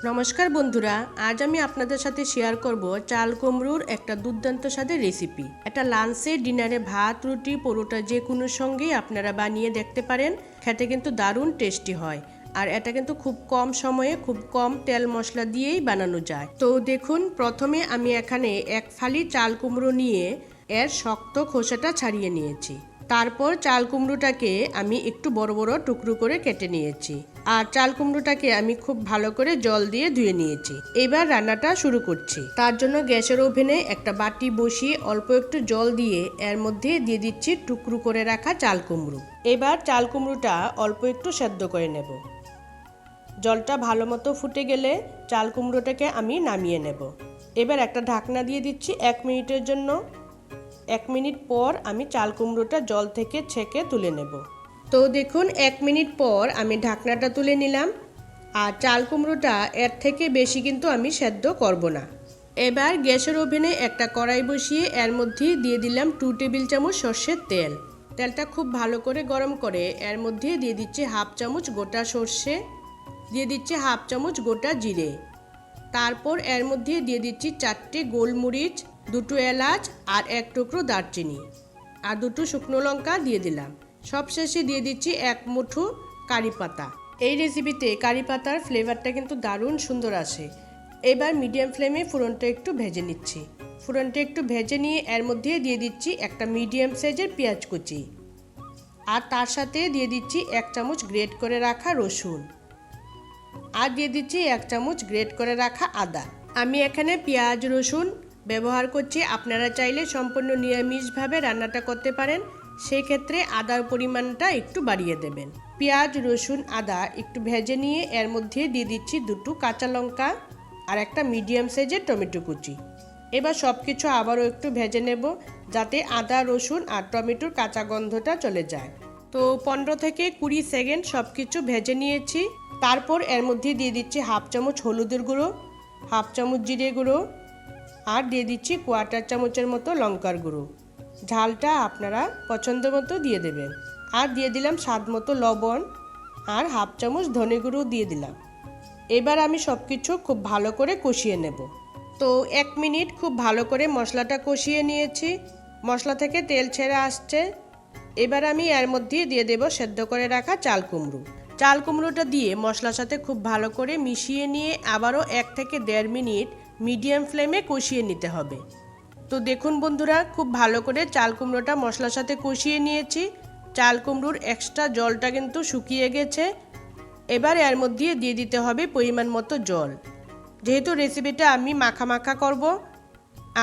নমস্কার বন্ধুরা, আজ আমি আপনাদের সাথে শেয়ার করব চাল কুমড়োর একটা দুর্দান্ত স্বাদের রেসিপি এটা লাঞ্চে ডিনারে ভাত, রুটি, পরোটা যে কোনো সঙ্গেই আপনারা বানিয়ে দেখতে পারেন। খেতে কিন্তু দারুণ টেস্টি হয়। আর এটা কিন্তু খুব কম সময়ে খুব কম তেল মশলা দিয়েই বানানো যায়। তো দেখুন, প্রথমে আমি এখানে এক ফালি চাল কুমড়ো নিয়ে এর শক্ত খোসাটা ছাড়িয়ে নিয়েছি। তারপর চাল কুমড়োটাকে আমি একটু বড় বড় টুকরো করে কেটে নিয়েছি। আর চাল কুমড়োটাকে আমি খুব ভালো করে জল দিয়ে ধুয়ে নিয়েছি। এবার রান্নাটা শুরু করছি। তার জন্য গ্যাসের ওভেনে একটা বাটি বসিয়ে অল্প একটু জল দিয়ে এর মধ্যে দিয়ে দিচ্ছি টুকরো করে রাখা চাল কুমড়ো। এবার চাল কুমড়োটা অল্প একটু সেদ্ধ করে নেব। জলটা ভালো মতো ফুটে গেলে চাল কুমড়োটাকে আমি নামিয়ে নেব। এবার একটা ঢাকনা দিয়ে দিচ্ছি এক মিনিটের জন্য। এক মিনিট পর আমি চাল কুমড়োটা জল থেকে ছেঁকে তুলে নেব। তো দেখুন, এক মিনিট পর আমি ঢাকনাটা তুলে নিলাম। আর চাল কুমড়োটা এর থেকে বেশি কিন্তু আমি সেদ্ধ করব না। এবার গ্যাসের ওভেনে একটা কড়াই বসিয়ে এর মধ্যে দিয়ে দিলাম টু টেবিল চামচ সর্ষের তেল। তেলটা খুব ভালো করে গরম করে এর মধ্যে দিয়ে দিচ্ছি হাফ চামচ গোটা সর্ষে, দিয়ে দিচ্ছি হাফ চামচ গোটা জিরে। তারপর এর মধ্যে দিয়ে দিচ্ছি চারটে গোলমরিচ দুটো এলাচ আর এক টুকরো দারচিনি। আর দুটো শুকনো লঙ্কা দিয়ে দিলাম। সবশেষে দিয়ে দিচ্ছি এক মুঠো কারি পাতা। এই রেসিপিতে কারি পাতার ফ্লেভারটা কিন্তু দারুণ সুন্দর আসে। এবার মিডিয়াম ফ্লেমে ফোড়নটা একটু ভেজে নিচ্ছি। ফোড়নটা একটু ভেজে নিয়ে এর মধ্যে দিয়ে দিচ্ছি একটা মিডিয়াম সাইজের পেঁয়াজ কুচি। আর তার সাথে দিয়ে দিচ্ছি এক চামচ গ্রেট করে রাখা রসুন। আর দিয়ে দিচ্ছি এক চামচ গ্রেট করে রাখা আদা। আমি এখানে পেঁয়াজ, রসুন ব্যবহার করছি, আপনারা চাইলে সম্পূর্ণ নিরামিষভাবে রান্নাটা করতে পারেন। সেই ক্ষেত্রে আদার পরিমাণটা একটু বাড়িয়ে দেবেন। পেঁয়াজ, রসুন, আদা একটু ভেজে নিয়ে এর মধ্যে দিয়ে দিচ্ছি দুটো কাঁচা লঙ্কা আর একটা মিডিয়াম সাইজের টমেটো কুচি। এবার সব কিছু আবারও একটু ভেজে নেব যাতে আদা, রসুন আর টমেটোর কাঁচা গন্ধটা চলে যায়। তো পনেরো থেকে কুড়ি সেকেন্ড সব কিছু ভেজে নিয়েছি। তারপর এর মধ্যে দিয়ে দিচ্ছি হাফ চামচ হলুদের গুঁড়ো, হাফ চামচ জিরে গুঁড়ো আর দিয়ে দিচ্ছি কোয়াটার চামচের মতো লঙ্কার গুঁড়ো। ঝালটা আপনারা পছন্দ মতো দিয়ে দেবেন। আর দিয়ে দিলাম স্বাদ মতো লবণ আর হাফ চামচ ধনে গুঁড়ো দিয়ে দিলাম। এবার আমি সব কিছু খুব ভালো করে কষিয়ে নেব। তো এক মিনিট খুব ভালো করে মশলাটা কষিয়ে নিয়েছি। মশলা থেকে তেল ছেড়ে আসছে। এবার আমি এর মধ্যে দিয়ে দেব সেদ্ধ করে রাখা চাল কুমড়ো। চাল কুমড়োটা দিয়ে মশলার সাথে খুব ভালো করে মিশিয়ে নিয়ে আবারও এক থেকে দেড় মিনিট মিডিয়াম ফ্লেমে কষিয়ে নিতে হবে। তো দেখুন বন্ধুরা, খুব ভালো করে চাল কুমড়োটা মশলার সাথে কষিয়ে নিয়েছি। চাল কুমড়োর এক্সট্রা জলটা কিন্তু শুকিয়ে গেছে। এবার এর মধ্যে দিয়ে দিতে হবে পরিমাণ মতো জল। যেহেতু রেসিপিটা আমি মাখা মাখা করব,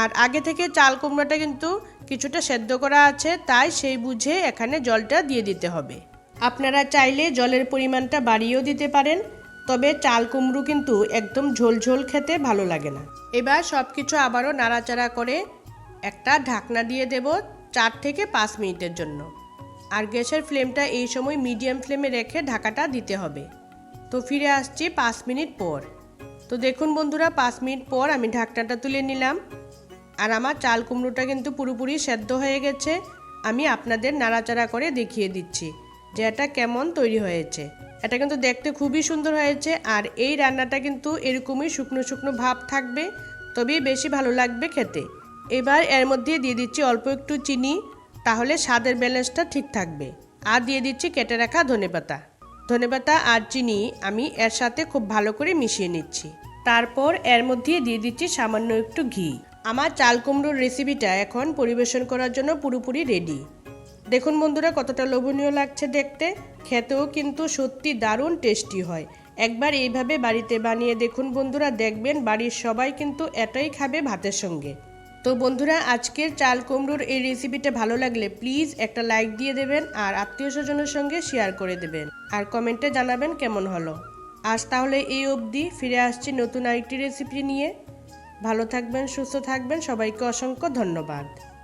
আর আগে থেকে চাল কুমড়োটা কিন্তু কিছুটা সেদ্ধ করা আছে, তাই সেই বুঝে এখানে জলটা দিয়ে দিতে হবে। আপনারা চাইলে জলের পরিমাণটা বাড়িয়েও দিতে পারেন। তবে চাল কুমড়ো কিন্তু একদম ঝোল ঝোল খেতে ভালো লাগে না। এবার সব কিছু আবারও নাড়াচাড়া করে একটা ঢাকনা দিয়ে দেব চার থেকে পাঁচ মিনিটের জন্য। আর গ্যাসের ফ্লেমটা এই সময় মিডিয়াম ফ্লেমে রেখে ঢাকাটা দিতে হবে। তো ফিরে আসছি পাঁচ মিনিট পর। তো দেখুন বন্ধুরা, পাঁচ মিনিট পর আমি ঢাকনাটা তুলে নিলাম। আর আমার চাল কুমড়োটা কিন্তু পুরোপুরি সেদ্ধ হয়ে গেছে। আমি আপনাদের নাড়াচাড়া করে দেখিয়ে দিচ্ছি যে এটা কেমন তৈরি হয়েছে। এটা কিন্তু দেখতে খুবই সুন্দর হয়েছে, আর এই রান্নাটা কিন্তু এরকমই শুকনো শুকনো ভাব থাকবে, তবেই বেশি ভালো লাগবে খেতে। এবার এর মধ্যে দিয়ে দিচ্ছি অল্প একটু চিনি, তাহলে স্বাদের ব্যালেন্সটা ঠিক থাকবে। আর দিয়ে দিচ্ছি কেটে রাখা ধনেপাতা ধনেপাতা আর চিনি আমি এর সাথে খুব ভালো করে মিশিয়ে নিচ্ছি। তারপর এর মধ্যে দিয়ে দিচ্ছি সামান্য একটু ঘি। আমার চাল কুমড়োর রেসিপিটা এখন পরিবেশন করার জন্য পুরোপুরি রেডি দেখুন বন্ধুরা, কতটা লোভনীয় লাগছে দেখতে। খেতেও কিন্তু সত্যি দারুণ টেস্টি হয়। একবার এইভাবে বাড়িতে বানিয়ে দেখুন বন্ধুরা, দেখবেন বাড়ির সবাই কিন্তু এটাই খাবে ভাতের সঙ্গে। তো বন্ধুরা, আজকের চাল কুমড়োর এই রেসিপিটা ভালো লাগলে প্লিজ একটা লাইক দিয়ে দেবেন আর আত্মীয় স্বজনের সঙ্গে শেয়ার করে দেবেন। আর কমেন্টে জানাবেন কেমন হলো। আজ তাহলে এই অবধি, ফিরে আসছি নতুন আরেকটি রেসিপি নিয়ে। ভালো থাকবেন, সুস্থ থাকবেন, সবাইকে অসংখ্য ধন্যবাদ।